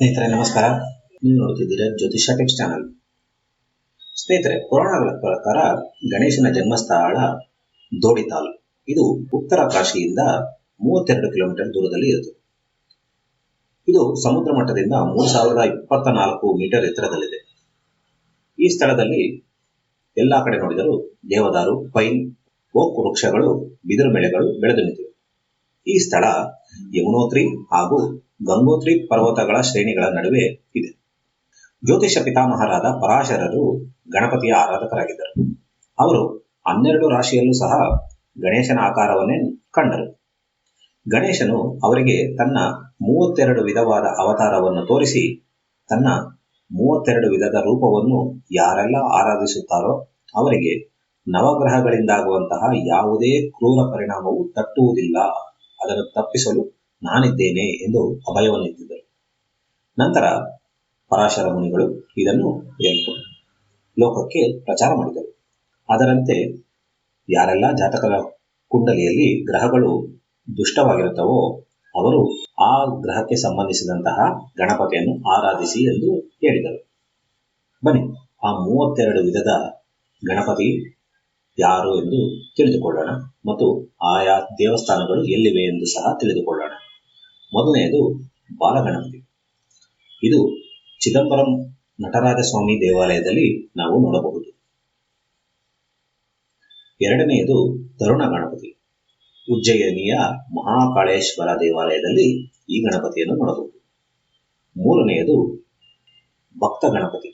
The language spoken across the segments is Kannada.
ಸ್ನೇಹಿತರೆ, ನಮಸ್ಕಾರ. ನೀವು ನೋಡ್ತಿದ್ದೀರಾ ಜ್ಯೋತಿಷ ಟೆಕ್ಸ್ ಚಾನಲ್. ಸ್ನೇಹಿತರೆ, ಪುರಾಣಗಳ ಪ್ರಕಾರ ಗಣೇಶನ ಜನ್ಮಸ್ಥಳ ದೋಡಿತಾಲ್ ಇದು ಉತ್ತರ ಕಾಶಿಯಿಂದ ಮೂವತ್ತೆರಡು ಕಿಲೋಮೀಟರ್ ದೂರದಲ್ಲಿ ಇರುತ್ತೆ ಇದು ಸಮುದ್ರ ಮಟ್ಟದಿಂದ ಮೂರು ಸಾವಿರದ ಇಪ್ಪತ್ತ ನಾಲ್ಕು ಮೀಟರ್ ಎತ್ತರದಲ್ಲಿದೆ. ಈ ಸ್ಥಳದಲ್ಲಿ ಎಲ್ಲಾ ಕಡೆ ನೋಡಿದರೂ ದೇವದಾರು ಪೈನ್ ಓಕ್ ವೃಕ್ಷಗಳು, ಬಿದಿರು ಬೆಳೆಗಳು ಬೆಳೆದು ನಿಂತಿವೆ. ಈ ಸ್ಥಳ ಯಮುನೋತ್ರಿ ಹಾಗೂ ಗಂಗೋತ್ರಿ ಪರ್ವತಗಳ ಶ್ರೇಣಿಗಳ ನಡುವೆ ಇದೆ. ಜ್ಯೋತಿಷ ಪಿತಾಮಹರಾದ ಪರಾಶರರು ಗಣಪತಿಯ ಆರಾಧಕರಾಗಿದ್ದರು. ಅವರು ಹನ್ನೆರಡು ರಾಶಿಯಲ್ಲೂ ಸಹ ಗಣೇಶನ ಆಕಾರವನ್ನೇ ಕಂಡರು. ಗಣೇಶನು ಅವರಿಗೆ ತನ್ನ ಮೂವತ್ತೆರಡು ವಿಧವಾದ ಅವತಾರವನ್ನು ತೋರಿಸಿ, ತನ್ನ ಮೂವತ್ತೆರಡು ವಿಧದ ರೂಪವನ್ನು ಯಾರೆಲ್ಲ ಆರಾಧಿಸುತ್ತಾರೋ ಅವರಿಗೆ ನವಗ್ರಹಗಳಿಂದಾಗುವಂತಹ ಯಾವುದೇ ಕ್ರೂರ ಪರಿಣಾಮವು ತಟ್ಟುವುದಿಲ್ಲ. ಅದನ್ನು ತಪ್ಪಿಸಲು ನಾನಿದ್ದೇನೆ ಎಂದು ಅಭಯವನ್ನಿತ್ತಿದ್ದರು ನಂತರ ಪರಾಶರ ಮುನಿಗಳು ಇದನ್ನು ಲೋಕಕ್ಕೆ ಪ್ರಚಾರ ಮಾಡಿದರು. ಅದರಂತೆ ಯಾರೆಲ್ಲ ಜಾತಕರ ಕುಂಡಲಿಯಲ್ಲಿ ಗ್ರಹಗಳು ದುಷ್ಟವಾಗಿರುತ್ತವೋ ಅವರು ಆ ಗ್ರಹಕ್ಕೆ ಸಂಬಂಧಿಸಿದಂತಹ ಗಣಪತಿಯನ್ನು ಆರಾಧಿಸಿ ಎಂದು ಹೇಳಿದರು. ಬನ್ನಿ, ಆ ಮೂವತ್ತೆರಡು ವಿಧದ ಗಣಪತಿ ಯಾರು ಎಂದು ತಿಳಿದುಕೊಳ್ಳೋಣ ಮತ್ತು ಆಯಾ ದೇವಸ್ಥಾನಗಳು ಎಲ್ಲಿವೆ ಎಂದು ಸಹ ತಿಳಿದುಕೊಳ್ಳೋಣ. ಮೊದಲನೆಯದು ಬಾಲಗಣಪತಿ. ಇದು ಚಿದಂಬರಂ ನಟರಾಜ ಸ್ವಾಮಿ ದೇವಾಲಯದಲ್ಲಿ ನಾವು ನೋಡಬಹುದು. ಎರಡನೆಯದು ತರುಣ ಗಣಪತಿ. ಉಜ್ಜಯಿನಿಯ ಮಹಾಕಾಳೇಶ್ವರ ದೇವಾಲಯದಲ್ಲಿ ಈ ಗಣಪತಿಯನ್ನು ನೋಡಬಹುದು. ಮೂರನೆಯದು ಭಕ್ತ ಗಣಪತಿ.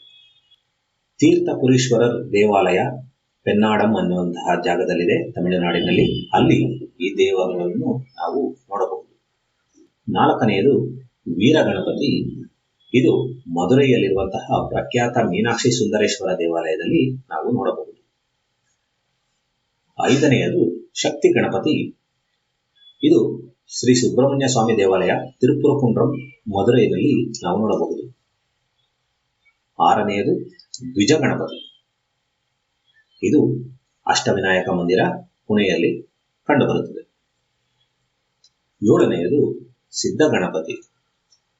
ತೀರ್ಥಪುರೀಶ್ವರರ್ ದೇವಾಲಯ ಪೆನ್ನಾಡಂ ಅನ್ನುವಂತಹ ಜಾಗದಲ್ಲಿದೆ, ತಮಿಳುನಾಡಿನಲ್ಲಿ. ಅಲ್ಲಿ ಈ ದೇವಾಲಯವನ್ನು ನಾವು ನೋಡಬಹುದು. ನಾಲ್ಕನೆಯದು ವೀರ ಗಣಪತಿ ಇದು ಮಧುರೈಯಲ್ಲಿರುವಂತಹ ಪ್ರಖ್ಯಾತ ಮೀನಾಕ್ಷಿ ಸುಂದರೇಶ್ವರ ದೇವಾಲಯದಲ್ಲಿ ನಾವು ನೋಡಬಹುದು. ಐದನೆಯದು ಶಕ್ತಿ ಗಣಪತಿ. ಇದು ಶ್ರೀ ಸುಬ್ರಹ್ಮಣ್ಯ ಸ್ವಾಮಿ ದೇವಾಲಯ, ತಿರುಪುರಕುಂಡ್ರಂ, ಮಧುರೈನಲ್ಲಿ ನಾವು ನೋಡಬಹುದು. ಆರನೆಯದು ದ್ವಿಜ ಗಣಪತಿ ಇದು ಅಷ್ಟವಿನಾಯಕ ಮಂದಿರ ಪುಣೆಯಲ್ಲಿ ಕಂಡುಬರುತ್ತದೆ. ಏಳನೆಯದು ಸಿದ್ಧ ಗಣಪತಿ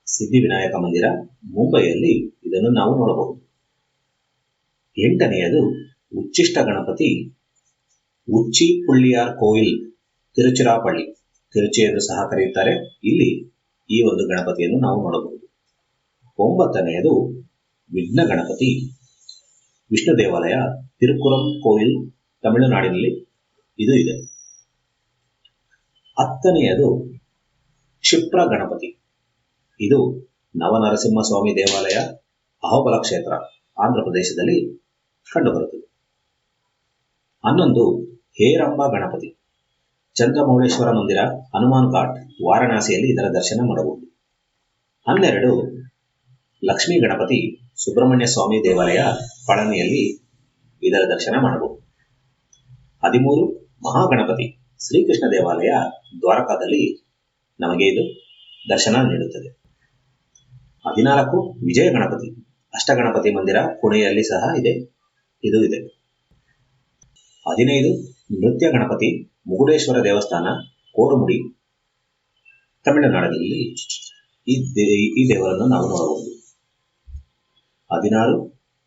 ಸಿದ್ಧಿವಿನಾಯಕ ಮಂದಿರ ಮುಂಬೈಯಲ್ಲಿ ಇದನ್ನು ನಾವು ನೋಡಬಹುದು. ಎಂಟನೆಯದು ಉಚ್ಚಿಷ್ಟ ಗಣಪತಿ, ಉಚ್ಚಿ ಪುಳ್ಳಿಯಾರ್ ಕೋಯಿಲ್, ತಿರುಚಿರಾಪಳ್ಳಿ. ತಿರುಚಿ ಎಂದು ಸಹ ಕರೆಯುತ್ತಾರೆ. ಇಲ್ಲಿ ಈ ಒಂದು ಗಣಪತಿಯನ್ನು ನಾವು ನೋಡಬಹುದು. ಒಂಬತ್ತನೆಯದು ವಿಘ್ನ ಗಣಪತಿ. ವಿಷ್ಣು ದೇವಾಲಯ ತಿರುಕುರಂ ಕೋವಿಲ್, ತಮಿಳುನಾಡಿನಲ್ಲಿ ಇದು ಇದೆ. ಹತ್ತನೆಯದು ಕ್ಷಿಪ್ರ ಗಣಪತಿ. ಇದು ನವನರಸಿಂಹ ಸ್ವಾಮಿ ದೇವಾಲಯ, ಅಹೋಬಲ ಕ್ಷೇತ್ರ, ಆಂಧ್ರ ಪ್ರದೇಶದಲ್ಲಿ ಕಂಡುಬರುತ್ತದೆ. ಹನ್ನೊಂದು ಹೇರಂಬ ಗಣಪತಿ. ಚಂದ್ರಮೌಳೇಶ್ವರ ಮಂದಿರ, ಹನುಮಾನ್ ಘಾಟ್, ವಾರಣಾಸಿಯಲ್ಲಿ ಇದರ ದರ್ಶನ ಮಾಡಬಹುದು. ಹನ್ನೆರಡು, ಲಕ್ಷ್ಮೀ ಗಣಪತಿ ಸುಬ್ರಹ್ಮಣ್ಯ ಸ್ವಾಮಿ ದೇವಾಲಯ ಪಳನಿಯಲ್ಲಿ ಇದರ ದರ್ಶನ ಮಾಡಬಹುದು. ಹದಿಮೂರು ಮಹಾಗಣಪತಿ ಶ್ರೀಕೃಷ್ಣ ದೇವಾಲಯ ದ್ವಾರಕಾದಲ್ಲಿ ನಮಗೆ ಇದು ದರ್ಶನ ನೀಡುತ್ತದೆ. ಹದಿನಾಲ್ಕು ವಿಜಯ ಗಣಪತಿ, ಅಷ್ಟಗಣಪತಿ ಮಂದಿರ ಪುಣೆಯಲ್ಲಿ ಸಹ ಇದೆ. ಇದು ಇದೆ. ಹದಿನೈದು ನೃತ್ಯ ಗಣಪತಿ, ಮುಗುಡೇಶ್ವರ ದೇವಸ್ಥಾನ, ಕೋರಮುಡಿ, ತಮಿಳುನಾಡಿನಲ್ಲಿ ಈ ದೇವರನ್ನು ನಾವು ನೋಡಬಹುದು. ಹದಿನಾರು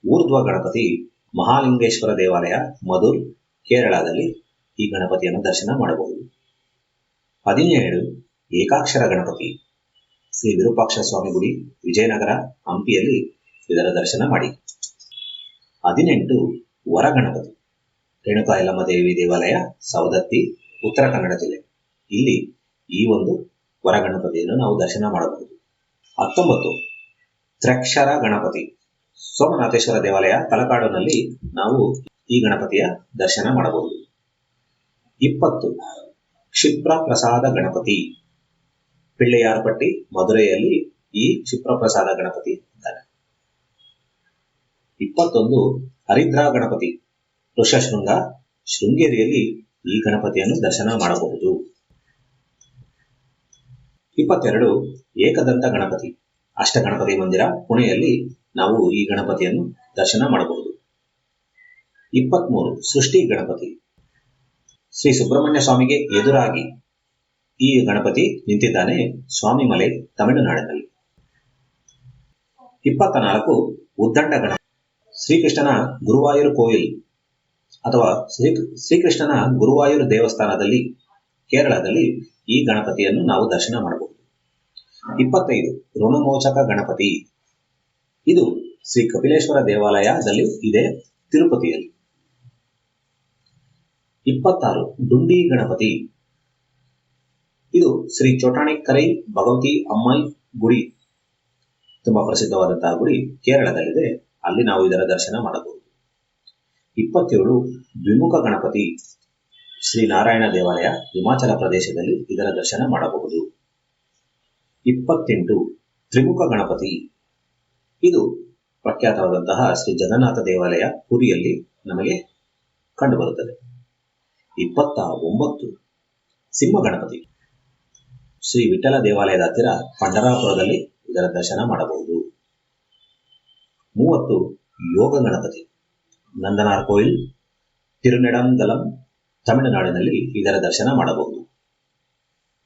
ಊರ್ಧ್ವ ಗಣಪತಿ ಮಹಾಲಿಂಗೇಶ್ವರ ದೇವಾಲಯ, ಮಧುರ್, ಕೇರಳದಲ್ಲಿ ಈ ಗಣಪತಿಯನ್ನು ದರ್ಶನ ಮಾಡಬಹುದು. ಹದಿನೇಳು ಏಕಾಕ್ಷರ ಗಣಪತಿ ಶ್ರೀ ವಿರೂಪಾಕ್ಷ ಸ್ವಾಮಿ ಗುಡಿ, ವಿಜಯನಗರ, ಹಂಪಿಯಲ್ಲಿ ಇದರ ದರ್ಶನ ಮಾಡಿ. ಹದಿನೆಂಟು ವರಗಣಪತಿ ರೇಣುಕಾ ಯಲ್ಲಮ್ಮ ದೇವಿ ದೇವಾಲಯ, ಸವದತ್ತಿ, ಉತ್ತರ ಕನ್ನಡ ಜಿಲ್ಲೆ. ಇಲ್ಲಿ ಈ ಒಂದು ವರಗಣಪತಿಯನ್ನು ನಾವು ದರ್ಶನ ಮಾಡಬಹುದು. ಹತ್ತೊಂಬತ್ತು ತ್ರಕ್ಷರ ಗಣಪತಿ ಸೋಮನಾಥೇಶ್ವರ ದೇವಾಲಯ ತಲಕಾಡುನಲ್ಲಿ ನಾವು ಈ ಗಣಪತಿಯ ದರ್ಶನ ಮಾಡಬಹುದು. ಇಪ್ಪತ್ತು ಕ್ಷಿಪ್ರ ಪ್ರಸಾದ ಗಣಪತಿ. ಪಿಳ್ಳೆಯಾರ್ಪಟ್ಟಿ, ಮಧುರೆಯಲ್ಲಿ ಈ ಕ್ಷಿಪ್ರ ಪ್ರಸಾದ ಗಣಪತಿ ಇದ್ದಾರೆ ಇಪ್ಪತ್ತೊಂದು, ಹರಿದ್ರಾ ಗಣಪತಿ. ಋಷಶೃಂಗ, ಶೃಂಗೇರಿಯಲ್ಲಿ ಈ ಗಣಪತಿಯನ್ನು ದರ್ಶನ ಮಾಡಬಹುದು. ಇಪ್ಪತ್ತೆರಡು, ಏಕದಂತ ಗಣಪತಿ. ಅಷ್ಟಗಣಪತಿ ಮಂದಿರ ಪುಣೆಯಲ್ಲಿ ನಾವು ಈ ಗಣಪತಿಯನ್ನು ದರ್ಶನ ಮಾಡಬಹುದು. ಇಪ್ಪತ್ಮೂರು, ಸೃಷ್ಟಿ ಗಣಪತಿ. ಶ್ರೀ ಸುಬ್ರಹ್ಮಣ್ಯ ಸ್ವಾಮಿಗೆ ಎದುರಾಗಿ ಈ ಗಣಪತಿ ನಿಂತಿದ್ದಾನೆ ಸ್ವಾಮಿ ಮಲೆ ತಮಿಳುನಾಡಿನಲ್ಲಿ. ಇಪ್ಪತ್ತ ನಾಲ್ಕು ಉದ್ದಂಡ ಗಣ ಶ್ರೀಕೃಷ್ಣನ ಗುರುವಾಯೂರು ಕೋಯಿಲ್ ಅಥವಾ ಶ್ರೀ, ಶ್ರೀಕೃಷ್ಣನ ಗುರುವಾಯೂರು ದೇವಸ್ಥಾನದಲ್ಲಿ ಕೇರಳದಲ್ಲಿ ಈ ಗಣಪತಿಯನ್ನು ನಾವು ದರ್ಶನ ಮಾಡಬಹುದು. ಇಪ್ಪತ್ತೈದು. ಋಣಮೋಚಕ ಗಣಪತಿ. ಇದು ಶ್ರೀ ಕಪಿಲೇಶ್ವರ ದೇವಾಲಯದಲ್ಲಿ ಇದೆ ತಿರುಪತಿಯಲ್ಲಿ. ಇಪ್ಪತ್ತಾರು. ಡುಂಡಿ ಗಣಪತಿ. ಇದು ಶ್ರೀ ಚೋಟಾಣಿಕರೈ ಭಗವತಿ ಅಮ್ಮಾಯಿ ಗುಡಿ. ತುಂಬಾ ಪ್ರಸಿದ್ಧವಾದಂತಹ ಗುಡಿ ಕೇರಳದಲ್ಲಿದೆ. ಅಲ್ಲಿ ನಾವು ಇದರ ದರ್ಶನ ಮಾಡಬಹುದು. ಇಪ್ಪತ್ತೇಳು. ದ್ವಿಮುಖ ಗಣಪತಿ. ಶ್ರೀ ನಾರಾಯಣ ದೇವಾಲಯ ಹಿಮಾಚಲ ಪ್ರದೇಶದಲ್ಲಿ ಇದರ ದರ್ಶನ ಮಾಡಬಹುದು. ಇಪ್ಪತ್ತೆಂಟು ತ್ರಿಮುಖ ಗಣಪತಿ. ಇದು ಪ್ರಖ್ಯಾತವಾದಂತಹ ಶ್ರೀ ಜಗನ್ನಾಥ ದೇವಾಲಯ ಪುರಿಯಲ್ಲಿ ನಮಗೆ ಕಂಡುಬರುತ್ತದೆ. ಇಪ್ಪತ್ತ ಒಂಬತ್ತು ಸಿಂಹ ಗಣಪತಿ. ಶ್ರೀ ವಿಠಲ ದೇವಾಲಯದ ಹತ್ತಿರ ಪಂಡರಾಪುರದಲ್ಲಿ ಇದರ ದರ್ಶನ ಮಾಡಬಹುದು. ಮೂವತ್ತು ಯೋಗ ಗಣಪತಿ. ನಂದನಾರ್ ಕೋಯಿಲ್ ತಿರುನೆಡಂದಲಂ ತಮಿಳುನಾಡಿನಲ್ಲಿ ಇದರ ದರ್ಶನ ಮಾಡಬಹುದು.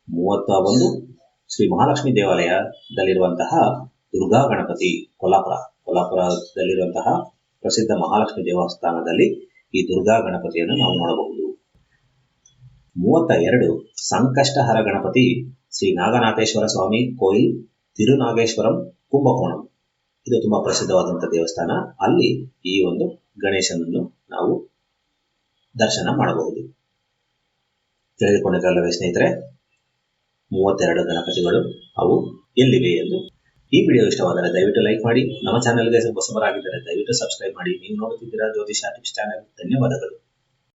ಮೂವತ್ತ ಒಂದು ಶ್ರೀ ಮಹಾಲಕ್ಷ್ಮಿ ದೇವಾಲಯದಲ್ಲಿರುವಂತಹ ದುರ್ಗಾ ಗಣಪತಿ ಕೊಲ್ಲಾಪುರ. ಕೊಲ್ಲಾಪುರದಲ್ಲಿರುವಂತಹ ಪ್ರಸಿದ್ಧ ಮಹಾಲಕ್ಷ್ಮಿ ದೇವಸ್ಥಾನದಲ್ಲಿ ಈ ದುರ್ಗಾ ಗಣಪತಿಯನ್ನು ನಾವು ನೋಡಬಹುದು. ಮೂವತ್ತ ಎರಡು ಸಂಕಷ್ಟಹರ ಗಣಪತಿ ಶ್ರೀ ನಾಗನಾಥೇಶ್ವರ ಸ್ವಾಮಿ ಕೋಯಿಲ್ ತಿರುನಾಗೇಶ್ವರಂ ಕುಂಭಕೋಣಂ. ಇದು ತುಂಬಾ ಪ್ರಸಿದ್ಧವಾದಂತಹ ದೇವಸ್ಥಾನ. ಅಲ್ಲಿ ಈ ಒಂದು ಗಣೇಶನನ್ನು ನಾವು ದರ್ಶನ ಮಾಡಬಹುದು. ತಿಳಿದುಕೊಂಡಿರಲ್ಲವೇ ಸ್ನೇಹಿತರೆ ಮೂವತ್ತೆರಡು ಗಣಪತಿಗಳು ಅವು ಎಲ್ಲಿವೆ ಎಂದು ಈ ವಿಡಿಯೋ ಇಷ್ಟವಾದರೆ ದಯವಿಟ್ಟು ಲೈಕ್ ಮಾಡಿ. ನಮ್ಮ ಚಾನೆಲ್ಗೆ ಹೊಸಬರಾಗಿದ್ದರೆ ದಯವಿಟ್ಟು ಸಬ್ಸ್ಕ್ರೈಬ್ ಮಾಡಿ. ನೀವು ನೋಡುತ್ತಿದ್ದೀರಾ ಜ್ಯೋತಿಷ ಟಿಪ್ಸ್ ಚಾನೆಲ್ ಧನ್ಯವಾದಗಳು.